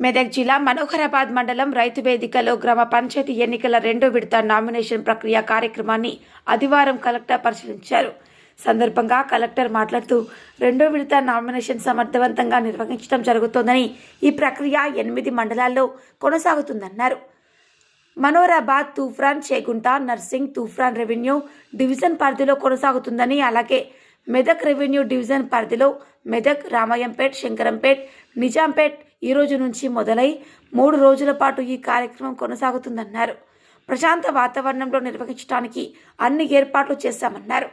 మెదక్ జిల్లా మనోహరాబాద్ మండలం రైతు వేదికలో గ్రామ పంచాయతీ ఎన్నికల రెండో విడత నామినేషన్ ప్రక్రియ కార్యక్రమాన్ని ఆదివారం కలెక్టర్ పరిశీలించారు. సందర్భంగా కలెక్టర్ మాట్లాడుతూ రెండో విడత నామినేషన్ సమర్థవంతంగా నిర్వహించడం జరుగుతోందని ఈ ప్రక్రియ ఎనిమిది మండలాల్లో కొనసాగుతుందన్నారు. మనోరాబాద్ తూఫ్రాన్ చేగుంట నర్సింగ్ తూఫ్రాన్ రెవెన్యూ డివిజన్ పరిధిలో కొనసాగుతుందని అలాగే మెదక్ రెవెన్యూ డివిజన్ పరిధిలో మెదక్ రామాయంపేట్ శంకరంపేట్ నిజాంపేట్ ఈ రోజు నుంచి మొదలై మూడు రోజుల పాటు ఈ కార్యక్రమం కొనసాగుతుందన్నారు. ప్రశాంత వాతావరణంలో నిర్వహించడానికి అన్ని ఏర్పాట్లు చేశామన్నారు.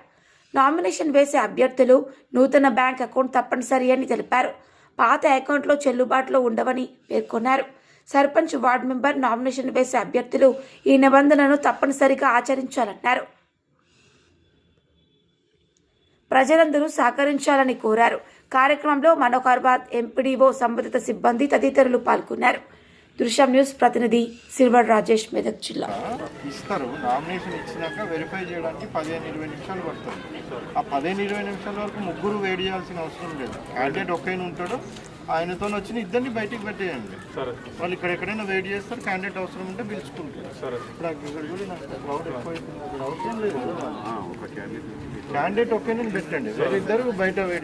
నామినేషన్ వేసే అభ్యర్థులు నూతన బ్యాంక్ అకౌంట్ తప్పనిసరి అని తెలిపారు. పాత అకౌంట్లో చెల్లుబాటులో ఉండవని పేర్కొన్నారు. సర్పంచ్ వార్డు మెంబర్ నామినేషన్ వేసే అభ్యర్థులు ఈ నిబంధనను తప్పనిసరిగా ఆచరించాలన్నారు. ప్రజలందరూ సహకరించాలని కోరారు. కార్యక్రమంలో మనోహర్బాద్ ఎంపీడీఓ సంబంధిత సిబ్బంది తదితరులు పాల్గొన్నారు. దృశ్యం న్యూస్ ప్రతినిధి సిల్వర్ రాజేష్ మెదక్ జిల్లా. ఇస్తారు. నామినేషన్ ఇచ్చినాక వెరిఫై చేయడానికి పదిహేను ఇరవై నిమిషాలు పడుతుంది. ఆ పదిహేను ఇరవై నిమిషాల వరకు ముగ్గురు వెయిట్ చేయాల్సిన అవసరం లేదు. క్యాండిడేట్ ఒక్కైనా ఉంటాడు. ఆయనతో వచ్చిన ఇద్దరిని బయటికి పెట్టేయండి. వాళ్ళు ఇక్కడ ఎక్కడైనా వెయిట్ చేస్తారు. క్యాండిడేట్ అవసరం ఉంటే పిలుచుకుంటారు. క్యాండిడేట్ ఒక్కైనా పెట్టండి. వేరే ఇద్దరు బయట వెయిట్